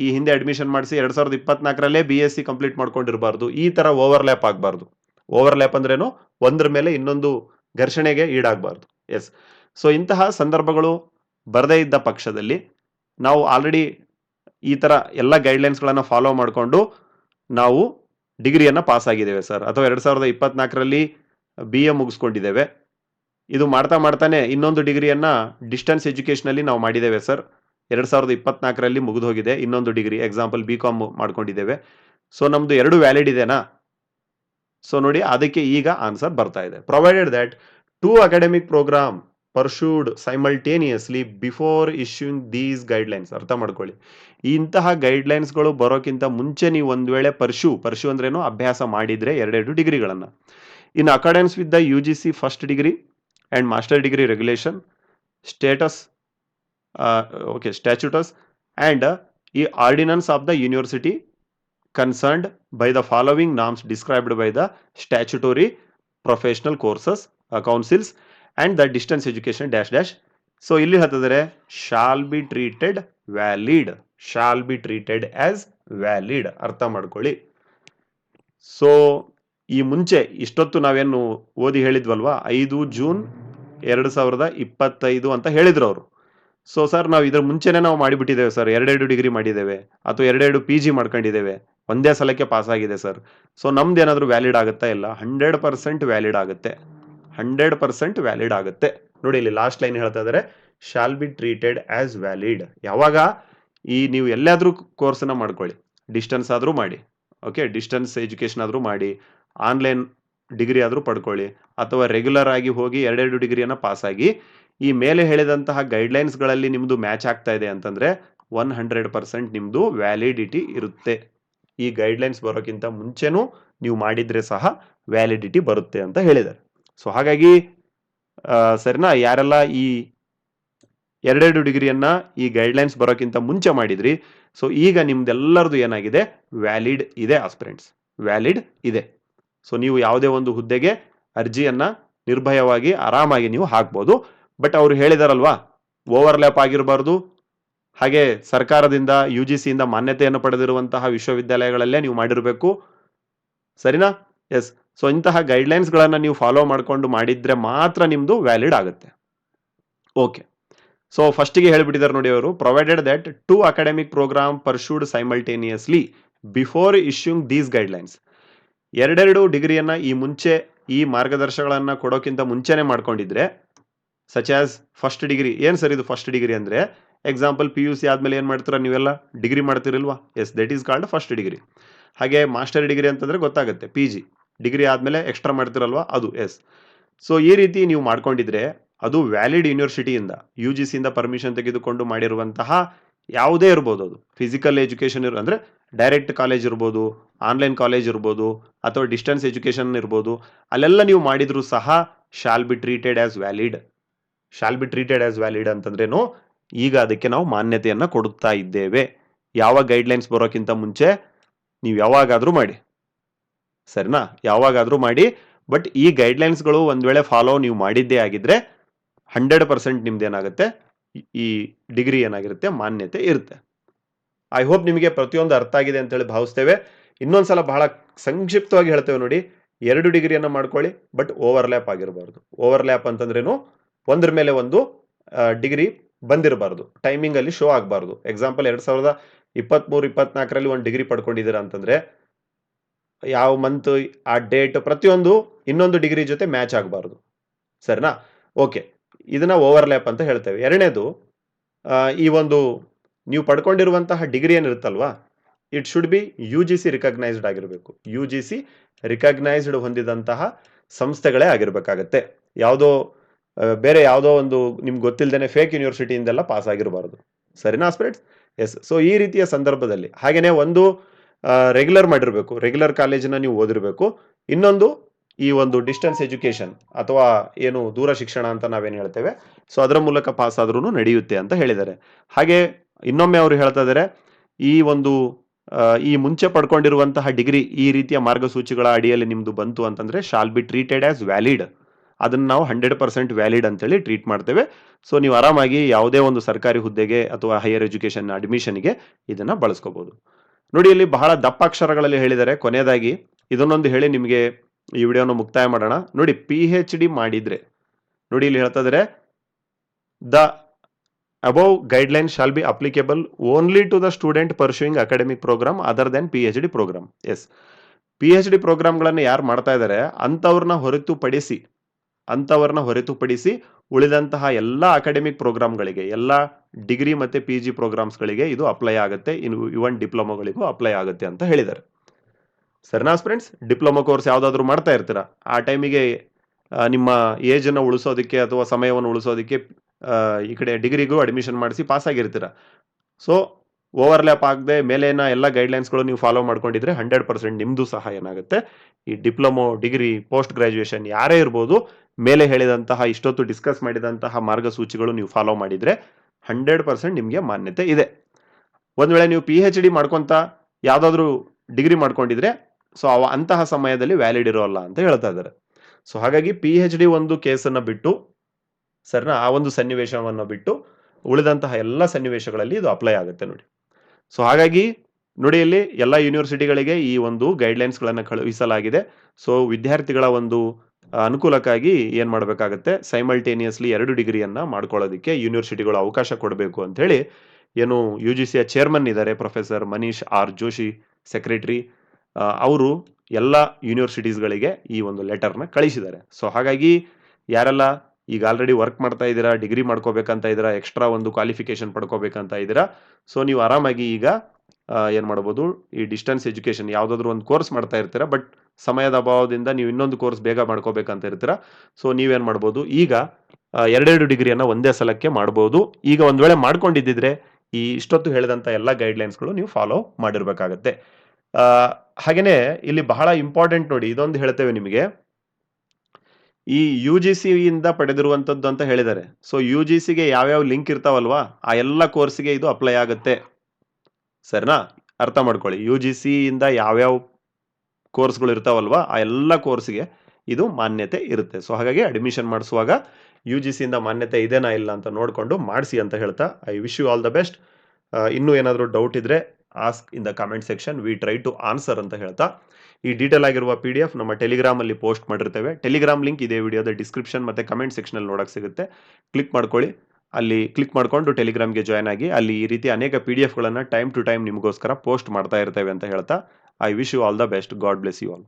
Speaker 1: ಈ ಹಿಂದೆ ಅಡ್ಮಿಷನ್ ಮಾಡಿಸಿ ಎರಡು ಸಾವಿರದ ಇಪ್ಪತ್ನಾಲ್ಕರಲ್ಲೇ ಬಿ ಎಸ್ ಸಿ ಕಂಪ್ಲೀಟ್ ಮಾಡ್ಕೊಂಡಿರಬಾರ್ದು. ಈ ಥರ ಓವರ್ಲ್ಯಾಪ್ ಆಗಬಾರ್ದು. ಓವರ್ಲ್ಯಾಪ್ ಅಂದ್ರೇನು? ಒಂದ್ರ ಮೇಲೆ ಇನ್ನೊಂದು ಘರ್ಷಣೆಗೆ ಈಡಾಗಬಾರ್ದು. ಎಸ್ ಸೊ ಇಂತಹ ಸಂದರ್ಭಗಳು ಬರದೇ ಇದ್ದ ಪಕ್ಷದಲ್ಲಿ ನಾವು ಆಲ್ರೆಡಿ ಈ ಥರ ಎಲ್ಲ ಗೈಡ್ಲೈನ್ಸ್ಗಳನ್ನು ಫಾಲೋ ಮಾಡಿಕೊಂಡು ನಾವು ಡಿಗ್ರಿಯನ್ನು ಪಾಸ್ ಆಗಿದ್ದೇವೆ ಸರ್ ಅಥವಾ ಎರಡು ಸಾವಿರದ ಇಪ್ಪತ್ನಾಲ್ಕರಲ್ಲಿ ಬಿ ಎ ಮುಗಿಸ್ಕೊಂಡಿದ್ದೇವೆ. ಇದು ಮಾಡ್ತಾ ಮಾಡ್ತಾನೆ ಇನ್ನೊಂದು ಡಿಗ್ರಿಯನ್ನು ಡಿಸ್ಟೆನ್ಸ್ ಎಜುಕೇಷನಲ್ಲಿ ನಾವು ಮಾಡಿದ್ದೇವೆ ಸರ್ ಎರಡು ಸಾವಿರದ ಇಪ್ಪತ್ನಾಲ್ಕರಲ್ಲಿ ಮುಗಿದು ಹೋಗಿದೆ ಇನ್ನೊಂದು ಡಿಗ್ರಿ ಎಕ್ಸಾಂಪಲ್ ಬಿ ಕಾಮ್ ಮಾಡ್ಕೊಂಡಿದ್ದೇವೆ. ಸೊ ನಮ್ಮದು ಎರಡು ವ್ಯಾಲಿಡ್ ಇದೆನಾ? ಸೊ ನೋಡಿ, ಅದಕ್ಕೆ ಈಗ ಆನ್ಸರ್ ಬರ್ತಾ ಇದೆ. Provided that two academic programme pursued simultaneously before issuing these guidelines ಅರ್ಥ ಮಾಡ್ಕೊಳ್ಳಿ. ಇಂತಹ ಗೈಡ್ಲೈನ್ಸ್ಗಳು ಬರೋಕ್ಕಿಂತ ಮುಂಚೆ ನೀವು ಒಂದು ವೇಳೆ ಪರ್ಶು ಪರ್ಶು ಅಂದ್ರೇನು ಅಭ್ಯಾಸ ಮಾಡಿದರೆ ಎರಡೆರಡು ಡಿಗ್ರಿಗಳನ್ನು. In academics with the U G C first degree and master degree regulation status okay statutes and the ordinance of the university concerned by the following norms described by the statutory professional courses councils and the distance education dash dash so ಇಲ್ಲಿ ಹತ್ತಿದರೆ shall be treated valid shall be treated as valid ಅರ್ಥ ಮಾಡ್ಕೊಳ್ಳಿ. So ಈ ಮುಂಚೆ ಇಷ್ಟೊತ್ತು ನಾವೇನು ಓದಿ ಹೇಳಿದ್ವಲ್ವಾ? ಐದು June ಎರಡು ಸಾವಿರದ ಇಪ್ಪತ್ತೈದು ಅಂತ ಹೇಳಿದ್ರು ಅವರು. ಸೊ ಸರ್ ನಾವು ಇದ್ರ ಮುಂಚೆನೆ ನಾವು ಮಾಡಿಬಿಟ್ಟಿದ್ದೇವೆ ಸರ್ ಎರಡೆರಡು ಡಿಗ್ರಿ ಮಾಡಿದ್ದೇವೆ ಅಥವಾ ಎರಡೆರಡು ಪಿ ಜಿ ಮಾಡ್ಕೊಂಡಿದ್ದೇವೆ. ಒಂದೇ ಸಲಕ್ಕೆ ಪಾಸ್ ಆಗಿದೆ ಸರ್ ಸೊ ನಮ್ದು ಏನಾದರೂ ವ್ಯಾಲಿಡ್ ಆಗುತ್ತಾ ಇಲ್ಲ? ಹಂಡ್ರೆಡ್ ಪರ್ಸೆಂಟ್ ವ್ಯಾಲಿಡ್ ಆಗುತ್ತೆ. ಹಂಡ್ರೆಡ್ ಪರ್ಸೆಂಟ್ ವ್ಯಾಲಿಡ್ ಆಗುತ್ತೆ. ನೋಡಿ, ಇಲ್ಲಿ ಲಾಸ್ಟ್ ಲೈನ್ ಹೇಳ್ತಾ ಇದ್ದಾರೆ shall be treated as valid ಯಾವಾಗ? ಈ ನೀವು ಎಲ್ಲಾದರೂ ಕೋರ್ಸನ್ನ ಮಾಡ್ಕೊಳ್ಳಿ. ಡಿಸ್ಟೆನ್ಸ್ ಆದರೂ ಮಾಡಿ. ಓಕೆ ಡಿಸ್ಟೆನ್ಸ್ ಎಜುಕೇಷನ್ ಆದರೂ ಮಾಡಿ. ಆನ್ಲೈನ್ ಡಿಗ್ರಿ ಆದರೂ ಪಡ್ಕೊಳ್ಳಿ. ಅಥವಾ ರೆಗ್ಯುಲರ್ ಆಗಿ ಹೋಗಿ ಎರಡೆರಡು ಡಿಗ್ರಿಯನ್ನು ಪಾಸಾಗಿ ಈ ಮೇಲೆ ಹೇಳಿದಂತಹ ಗೈಡ್ಲೈನ್ಸ್ಗಳಲ್ಲಿ ನಿಮ್ಮದು ಮ್ಯಾಚ್ ಆಗ್ತಾ ಇದೆ ಅಂತಂದರೆ ಒನ್ ಹಂಡ್ರೆಡ್ ಪರ್ಸೆಂಟ್ ನಿಮ್ಮದು ವ್ಯಾಲಿಡಿಟಿ ಇರುತ್ತೆ. ಈ ಗೈಡ್ಲೈನ್ಸ್ ಬರೋಕ್ಕಿಂತ ಮುಂಚೆನೂ ನೀವು ಮಾಡಿದರೆ ಸಹ ವ್ಯಾಲಿಡಿಟಿ ಬರುತ್ತೆ ಅಂತ ಹೇಳಿದ್ದಾರೆ. ಸೊ ಹಾಗಾಗಿ ಸರಿನಾ, ಯಾರೆಲ್ಲ ಈ ಎರಡೆರಡು ಡಿಗ್ರಿಯನ್ನು ಈ ಗೈಡ್ಲೈನ್ಸ್ ಬರೋಕ್ಕಿಂತ ಮುಂಚೆ ಮಾಡಿದ್ರಿ. ಸೊ ಈಗ ನಿಮ್ದೆಲ್ಲರದು ಏನಾಗಿದೆ? ವ್ಯಾಲಿಡ್ ಇದೆ ಆಸ್ಪಿರೆಂಟ್ಸ್ ವ್ಯಾಲಿಡ್ ಇದೆ. ಸೊ ನೀವು ಯಾವುದೇ ಒಂದು ಹುದ್ದೆಗೆ ಅರ್ಜಿಯನ್ನ ನಿರ್ಭಯವಾಗಿ ಆರಾಮಾಗಿ ನೀವು ಹಾಕ್ಬೋದು. ಬಟ್ ಅವರು ಹೇಳಿದಾರಲ್ವಾ? ಓವರ್ಲ್ಯಾಪ್ ಆಗಿರಬಾರ್ದು. ಹಾಗೆ ಸರ್ಕಾರದಿಂದ ಯು ಜಿ ಸಿಯಿಂದ ಮಾನ್ಯತೆಯನ್ನು ಪಡೆದಿರುವಂತಹ ವಿಶ್ವವಿದ್ಯಾಲಯಗಳಲ್ಲೇ ನೀವು ಮಾಡಿರಬೇಕು. ಸರಿನಾ? ಎಸ್ ಸೊ ಇಂತಹ ಗೈಡ್ಲೈನ್ಸ್ಗಳನ್ನು ನೀವು ಫಾಲೋ ಮಾಡಿಕೊಂಡು ಮಾಡಿದರೆ ಮಾತ್ರ ನಿಮ್ಮದು ವ್ಯಾಲಿಡ್ ಆಗುತ್ತೆ. ಓಕೆ ಸೊ ಫಸ್ಟಿಗೆ ಹೇಳಿಬಿಟ್ಟಿದ್ದಾರೆ ನೋಡಿ ಅವರು provided that two academic programme pursued simultaneously before issuing these guidelines ಎರಡೆರಡು ಡಿಗ್ರಿಯನ್ನು ಈ ಮುಂಚೆ, ಈ ಮಾರ್ಗದರ್ಶನಗಳನ್ನು ಕೊಡೋಕ್ಕಿಂತ ಮುಂಚೆನೆ ಮಾಡ್ಕೊಂಡಿದ್ರೆ ಸಚ್ ಆಸ್ ಫಸ್ಟ್ ಡಿಗ್ರಿ ಏನು ಸರ್ ಇದು ಫಸ್ಟ್ ಡಿಗ್ರಿ ಅಂದರೆ? ಎಕ್ಸಾಂಪಲ್ ಪಿ ಯು ಸಿ ಆದಮೇಲೆ ಏನು ಮಾಡ್ತೀರಾ ನೀವೆಲ್ಲ? Degree ಮಾಡ್ತಿರಲ್ವಾ? Yes that is called first degree ಹಾಗೆ ಮಾಸ್ಟರ್ ಡಿಗ್ರಿ ಅಂತಂದರೆ ಗೊತ್ತಾಗುತ್ತೆ ಪಿ ಜಿ ಡಿಗ್ರಿ ಆದಮೇಲೆ ಎಕ್ಸ್ಟ್ರಾ ಮಾಡ್ತಿರಲ್ವಾ? ಅದು ಎಸ್ ಸೊ ಈ ರೀತಿ ನೀವು ಮಾಡ್ಕೊಂಡಿದ್ರೆ ಅದು ವ್ಯಾಲಿಡ್ ಯೂನಿವರ್ಸಿಟಿಯಿಂದ ಯು ಜಿ ಸಿಯಿಂದ ಪರ್ಮಿಷನ್ ತೆಗೆದುಕೊಂಡು ಮಾಡಿರುವಂತಹ ಯಾವುದೇ ಇರ್ಬೋದು ಅದು. ಫಿಸಿಕಲ್ ಎಜುಕೇಶನ್ ಇರೋ, ಅಂದರೆ ಡೈರೆಕ್ಟ್ ಕಾಲೇಜ್ ಇರ್ಬೋದು ಆನ್ಲೈನ್ ಕಾಲೇಜ್ ಇರ್ಬೋದು, ಅಥವಾ ಡಿಸ್ಟೆನ್ಸ್ ಎಜುಕೇಷನ್ ಇರ್ಬೋದು, ಅಲ್ಲೆಲ್ಲ ನೀವು ಮಾಡಿದರೂ ಸಹ shall be treated as valid shall be treated as valid ಅಂತಂದ್ರೇನು, ಈಗ ಅದಕ್ಕೆ ನಾವು ಮಾನ್ಯತೆಯನ್ನು ಕೊಡುತ್ತಾ ಇದ್ದೇವೆ. ಯಾವ ಗೈಡ್ಲೈನ್ಸ್ ಬರೋಕ್ಕಿಂತ ಮುಂಚೆ ನೀವು ಯಾವಾಗಾದರೂ ಮಾಡಿ. ಸರಿನಾ? ಯಾವಾಗಾದರೂ ಮಾಡಿ. ಬಟ್ ಈ ಗೈಡ್ಲೈನ್ಸ್ಗಳು ಒಂದು ವೇಳೆ ಫಾಲೋ ನೀವು ಮಾಡಿದ್ದೇ ಆಗಿದ್ರೆ ಹಂಡ್ರೆಡ್ ಪರ್ಸೆಂಟ್ ನಿಮ್ದೇನಾಗುತ್ತೆ ಈ- ಡಿಗ್ರಿ ಏನಾಗಿರುತ್ತೆ? ಮಾನ್ಯತೆ ಇರುತ್ತೆ. ಐ ಹೋಪ್ ನಿಮಗೆ ಪ್ರತಿಯೊಂದು ಅರ್ಥ ಆಗಿದೆ ಅಂತೇಳಿ ಭಾವಿಸ್ತೇವೆ. ಇನ್ನೊಂದ್ಸಲ ಬಹಳ ಸಂಕ್ಷಿಪ್ತವಾಗಿ ಹೇಳ್ತೇವೆ ನೋಡಿ. ಎರಡು ಡಿಗ್ರಿಯನ್ನು ಮಾಡ್ಕೊಳ್ಳಿ, ಬಟ್ ಓವರ್ಲ್ಯಾಪ್ ಆಗಿರಬಾರ್ದು. ಓವರ್ಲ್ಯಾಪ್ ಅಂತಂದ್ರೇನು? ಒಂದ್ರ ಮೇಲೆ ಒಂದು ಡಿಗ್ರಿ ಬಂದಿರಬಾರ್ದು. ಟೈಮಿಂಗ್ ಅಲ್ಲಿ ಶೋ ಆಗಬಾರ್ದು. ಎಕ್ಸಾಂಪಲ್ ಎರಡ್ ಸಾವಿರದ ಇಪ್ಪತ್ಮೂರು, ಇಪ್ಪತ್ನಾಲ್ಕರಲ್ಲಿ ಒಂದು ಡಿಗ್ರಿ ಪಡ್ಕೊಂಡಿದ್ದೀರಾ ಅಂತಂದ್ರೆ, ಯಾವ ಮಂತ್ ಆ ಡೇಟ್ ಪ್ರತಿಯೊಂದು ಇನ್ನೊಂದು ಡಿಗ್ರಿ ಜೊತೆ ಮ್ಯಾಚ್ ಆಗಬಾರ್ದು. ಸರಿನಾ? ಓಕೆ ಇದನ್ನ ಓವರ್ಲ್ಯಾಪ್ ಅಂತ ಹೇಳ್ತೇವೆ. ಎರಡನೇದು ಈ ಒಂದು ನೀವು ಪಡ್ಕೊಂಡಿರುವಂತಹ degree ಏನಿರುತ್ತಲ್ವಾ, it should be U G C recognised ಆಗಿರಬೇಕು. ಯು ಜಿ ಸಿ ರಿಕಗ್ನೈಸ್ಡ್ ಹೊಂದಿದಂತಹ ಸಂಸ್ಥೆಗಳೇ ಆಗಿರಬೇಕಾಗತ್ತೆ. ಯಾವುದೋ ಬೇರೆ ಯಾವುದೋ ಒಂದು ನಿಮ್ಗೆ ಗೊತ್ತಿಲ್ಲದೇ ಫೇಕ್ ಯೂನಿವರ್ಸಿಟಿಯಿಂದೆಲ್ಲ ಪಾಸ್ ಆಗಿರಬಾರ್ದು. ಸರಿನಾ ಆಸ್ಪಿರೇಟ್ಸ್ ಎಸ್, ಸೊ ಈ ರೀತಿಯ ಸಂದರ್ಭದಲ್ಲಿ ಹಾಗೆಯೇ ಒಂದು ರೆಗ್ಯುಲರ್ ಮಾಡಿರಬೇಕು. ರೆಗ್ಯುಲರ್ ಕಾಲೇಜನ್ನ ನೀವು ಓದಿರಬೇಕು. ಇನ್ನೊಂದು ಈ ಒಂದು ಡಿಸ್ಟೆನ್ಸ್ ಎಜುಕೇಶನ್ ಅಥವಾ ಏನು ದೂರ ಶಿಕ್ಷಣ ಅಂತ ನಾವೇನು ಹೇಳ್ತೇವೆ ಸೊ ಅದರ ಮೂಲಕ ಪಾಸ್ ಆದ್ರೂ ನಡೆಯುತ್ತೆ ಅಂತ ಹೇಳಿದ್ದಾರೆ. ಹಾಗೆ ಇನ್ನೊಮ್ಮೆ ಅವರು ಹೇಳ್ತಾ ಇದ್ದಾರೆ ಈ ಒಂದು ಈ ಮುಂಚೆ ಪಡ್ಕೊಂಡಿರುವಂತಹ ಡಿಗ್ರಿ ಈ ರೀತಿಯ ಮಾರ್ಗಸೂಚಿಗಳ ಅಡಿಯಲ್ಲಿ ನಿಮ್ದು ಬಂತು ಅಂತಂದ್ರೆ shall be treated as valid ಅದನ್ನ ನಾವು ಹಂಡ್ರೆಡ್ ಪರ್ಸೆಂಟ್ ವ್ಯಾಲಿಡ್ ಅಂತೇಳಿ ಟ್ರೀಟ್ ಮಾಡ್ತೇವೆ. ಸೊ ನೀವು ಆರಾಮಾಗಿ ಯಾವುದೇ ಒಂದು ಸರ್ಕಾರಿ ಹುದ್ದೆಗೆ ಅಥವಾ ಹೈಯರ್ ಎಜುಕೇಶನ್ ಅಡ್ಮಿಷನ್ಗೆ ಇದನ್ನ ಬಳಸ್ಕೋಬಹುದು ನೋಡಿ, ಇಲ್ಲಿ ಬಹಳ ದಪ್ಪ ಅಕ್ಷರಗಳಲ್ಲಿ ಹೇಳಿದ್ದಾರೆ. ಕೊನೆಯದಾಗಿ ಇದನ್ನೊಂದು ಹೇಳಿ ನಿಮಗೆ ಈ ವಿಡಿಯೋನ ಮುಕ್ತಾಯ ಮಾಡೋಣ. ನೋಡಿ ಪಿ ಹೆಚ್ ಡಿ ಮಾಡಿದ್ರೆ, ನೋಡಿ ಇಲ್ಲಿ ಹೇಳ್ತಾ ಇದ್ದಾರೆ the above guideline shall be applicable only to the student pursuing academic programme other than P H D programme. Yes. P H D ಪ್ರೋಗ್ರಾಮ್ಗಳನ್ನು ಯಾರು ಮಾಡ್ತಾ ಇದ್ದಾರೆ ಅಂಥವ್ರನ್ನ ಹೊರತುಪಡಿಸಿ ಅಂಥವ್ರನ್ನ ಹೊರತುಪಡಿಸಿ ಉಳಿದಂತಹ ಎಲ್ಲ ಅಕಾಡೆಮಿಕ್ ಪ್ರೋಗ್ರಾಮ್ಗಳಿಗೆ, ಎಲ್ಲ ಡಿಗ್ರಿ ಮತ್ತು ಪಿ ಜಿ ಪ್ರೋಗ್ರಾಮ್ಸ್ಗಳಿಗೆ ಇದು ಅಪ್ಲೈ ಆಗುತ್ತೆ. ಇನ್ನು ಇವನ್ ಡಿಪ್ಲೊಮೊಗಳಿಗೂ ಅಪ್ಲೈ ಆಗುತ್ತೆ ಅಂತ ಹೇಳಿದ್ದಾರೆ ಸರಿನಾ ಫ್ರೆಂಡ್ಸ್ ಡಿಪ್ಲೊಮಾ ಕೋರ್ಸ್ ಯಾವುದಾದ್ರೂ ಮಾಡ್ತಾ ಇರ್ತೀರಾ? ಆ ಟೈಮಿಗೆ ನಿಮ್ಮ ಏಜನ್ನು ಉಳಿಸೋದಕ್ಕೆ ಅಥವಾ ಸಮಯವನ್ನು ಉಳಿಸೋದಕ್ಕೆ ಈ ಕಡೆ ಡಿಗ್ರಿಗೂ ಅಡ್ಮಿಷನ್ ಮಾಡಿಸಿ ಪಾಸ್ ಆಗಿರ್ತೀರ? ಸೊ ಓವರ್ಲ್ಯಾಪ್ ಆಗದೆ ಮೇಲೇನ ಎಲ್ಲ ಗೈಡ್ಲೈನ್ಸ್ಗಳು ನೀವು ಫಾಲೋ ಮಾಡ್ಕೊಂಡಿದ್ರೆ ಹಂಡ್ರೆಡ್ ಪರ್ಸೆಂಟ್ ನಿಮ್ಮದು ಸಹ ಏನಾಗುತ್ತೆ? ಈ ಡಿಪ್ಲೊಮೊ ಡಿಗ್ರಿ ಪೋಸ್ಟ್ ಗ್ರಾಜುಯೇಷನ್ ಯಾರೇ ಇರ್ಬೋದು, ಮೇಲೆ ಹೇಳಿದಂತಹ, ಇಷ್ಟೊತ್ತು ಡಿಸ್ಕಸ್ ಮಾಡಿದಂತಹ ಮಾರ್ಗಸೂಚಿಗಳು ನೀವು ಫಾಲೋ ಮಾಡಿದ್ರೆ ಹಂಡ್ರೆಡ್ ಪರ್ಸೆಂಟ್ ನಿಮಗೆ ಮಾನ್ಯತೆ ಇದೆ. ಒಂದು ವೇಳೆ ನೀವು ಪಿ ಎಚ್ ಡಿ ಮಾಡ್ಕೊತ ಯಾವುದಾದ್ರೂ ಡಿಗ್ರಿ ಮಾಡ್ಕೊಂಡಿದ್ರೆ ಸೊ ಅವ ಅಂತಹ ಸಮಯದಲ್ಲಿ ವ್ಯಾಲಿಡ್ ಇರೋಲ್ಲ ಅಂತ ಹೇಳ್ತಾ ಇದ್ದಾರೆ. ಸೊ ಹಾಗಾಗಿ ಪಿ ಎಚ್ ಡಿ ಒಂದು ಕೇಸನ್ನು ಬಿಟ್ಟು ಸರಿನಾ ಆ ಒಂದು ಸನ್ನಿವೇಶವನ್ನು ಬಿಟ್ಟು, ಉಳಿದಂತಹ ಎಲ್ಲ ಸನ್ನಿವೇಶಗಳಲ್ಲಿ ಇದು ಅಪ್ಲೈ ಆಗುತ್ತೆ ನೋಡಿ. ಸೊ ಹಾಗಾಗಿ ನೋಡಿ ಇಲ್ಲಿ ಎಲ್ಲ ಯೂನಿವರ್ಸಿಟಿಗಳಿಗೆ ಈ ಒಂದು ಗೈಡ್ಲೈನ್ಸ್ಗಳನ್ನು ಕಳುಹಿಸಲಾಗಿದೆ. ಸೊ ವಿದ್ಯಾರ್ಥಿಗಳ ಒಂದು ಅನುಕೂಲಕ್ಕಾಗಿ ಏನು ಮಾಡಬೇಕಾಗುತ್ತೆ? ಸೈಮಲ್ಟೇನಿಯಸ್ಲಿ ಎರಡು ಡಿಗ್ರಿಯನ್ನು ಮಾಡ್ಕೊಳ್ಳೋದಕ್ಕೆ ಯೂನಿವರ್ಸಿಟಿಗಳು ಅವಕಾಶ ಕೊಡಬೇಕು ಅಂತ ಹೇಳಿ, ಏನು ಯು ಜಿ ಸಿಯ ಚೇರ್ಮನ್ ಇದ್ದಾರೆ professor Manish R Joshi secretary ಅವರು ಎಲ್ಲ ಯೂನಿವರ್ಸಿಟೀಸ್ಗಳಿಗೆ ಈ ಒಂದು ಲೆಟರ್ನ ಕಳಿಸಿದ್ದಾರೆ. ಸೊ ಹಾಗಾಗಿ ಯಾರೆಲ್ಲ ಈಗ ಆಲ್ರೆಡಿ ವರ್ಕ್ ಮಾಡ್ತಾ ಇದ್ದೀರಾ ಡಿಗ್ರಿ ಮಾಡ್ಕೋಬೇಕಂತ ಇದ್ದೀರಾ ಎಕ್ಸ್ಟ್ರಾ ಒಂದು ಕ್ವಾಲಿಫಿಕೇಶನ್ ಪಡ್ಕೋಬೇಕಂತ ಇದ್ದೀರಾ ಸೊ ನೀವು ಆರಾಮಾಗಿ ಈಗ ಏನು ಮಾಡ್ಬೋದು, ಈ ಡಿಸ್ಟೆನ್ಸ್ ಎಜುಕೇಷನ್ ಯಾವುದಾದ್ರೂ ಒಂದು ಕೋರ್ಸ್ ಮಾಡ್ತಾ ಇರ್ತೀರಾ ಬಟ್ ಸಮಯದ ಅಭಾವದಿಂದ ನೀವು ಇನ್ನೊಂದು ಕೋರ್ಸ್ ಬೇಗ ಮಾಡ್ಕೋಬೇಕಂತ ಇರ್ತೀರಾ ಸೊ ನೀವೇನು ಮಾಡ್ಬೋದು, ಈಗ ಎರಡೆರಡು ಡಿಗ್ರಿಯನ್ನು ಒಂದೇ ಸಲಕ್ಕೆ ಮಾಡ್ಬೋದು. ಈಗ ಒಂದು ವೇಳೆ ಮಾಡ್ಕೊಂಡಿದ್ದಿದ್ರೆ ಈ ಇಷ್ಟೊತ್ತು ಹೇಳಿದಂಥ ಎಲ್ಲ ಗೈಡ್ಲೈನ್ಸ್ಗಳು ನೀವು ಫಾಲೋ ಮಾಡಿರ್ಬೇಕಾಗತ್ತೆ. ಹಾಗೇನೆ ಇಲ್ಲಿ ಬಹಳ ಇಂಪಾರ್ಟೆಂಟ್ ನೋಡಿ, ಇದೊಂದು ಹೇಳ್ತೇವೆ ನಿಮಗೆ. ಈ ಯು ಜಿ ಸಿ ಇಂದ ಪಡೆದಿರುವಂತದ್ದು ಅಂತ ಹೇಳಿದ್ದಾರೆ. ಸೊ ಯು ಜಿ ಸಿಗೆ ಯಾವ್ಯಾವ ಲಿಂಕ್ ಇರ್ತಾವಲ್ವಾ, ಆ ಎಲ್ಲ ಕೋರ್ಸ್ಗೆ ಇದು ಅಪ್ಲೈ ಆಗುತ್ತೆ. ಸರಿನಾ? ಅರ್ಥ ಮಾಡ್ಕೊಳ್ಳಿ. ಯು ಜಿ ಇಂದ ಯಾವ್ಯಾವ ಕೋರ್ಸ್ಗಳು ಇರ್ತಾವಲ್ವಾ, ಆ ಎಲ್ಲ ಕೋರ್ಸ್ಗೆ ಇದು ಮಾನ್ಯತೆ ಇರುತ್ತೆ. ಸೊ ಹಾಗಾಗಿ ಅಡ್ಮಿಷನ್ ಮಾಡಿಸುವಾಗ ಯು ಜಿ ಸಿಯಿಂದ ಮಾನ್ಯತೆ ಇದೇನಾ ಇಲ್ಲ ಅಂತ ನೋಡಿಕೊಂಡು ಮಾಡಿಸಿ ಅಂತ ಹೇಳ್ತಾ I wish you all the best ಇನ್ನೂ ಏನಾದರೂ ಡೌಟ್ ಇದ್ರೆ ask in the comment section we try to answer ಅಂತ ಹೇಳ್ತಾ. ಈ ಡೀಟೇಲ್ ಆಗಿರುವ ಪಿ ಡಿ ಎಫ್ ನಮ್ಮ ಟೆಲಿಗ್ರಾಮಲ್ಲಿ ಪೋಸ್ಟ್ ಮಾಡಿರ್ತೇವೆ. ಟೆಲಿಗ್ರಾಮ್ ಲಿಂಕ್ ಇದೇ ವಿಡಿಯೋದ ಡಿಸ್ಕ್ರಿಪ್ಷನ್ ಮತ್ತು ಕಮೆಂಟ್ ಸೆಕ್ಷನಲ್ಲಿ ನೋಡೋಕೆ ಸಿಗುತ್ತೆ. ಕ್ಲಿಕ್ ಮಾಡ್ಕೊಳ್ಳಿ. ಅಲ್ಲಿ ಕ್ಲಿಕ್ ಮಾಡಿಕೊಂಡು ಟೆಲಿಗ್ರಾಮ್ಗೆ ಜಾಯ್ನ್ ಆಗಿ ಅಲ್ಲಿ ಈ ರೀತಿ ಅನೇಕ ಪಿ ಡಿ ಎಫ್ಗಳನ್ನು ಟೈಮ್ ಟು ಟೈಮ್ ನಿಮಗೋಸ್ಕರ ಪೋಸ್ಟ್ ಮಾಡ್ತಾ ಇರ್ತೇವೆ ಅಂತ ಹೇಳ್ತಾ. I wish you all the best God bless you all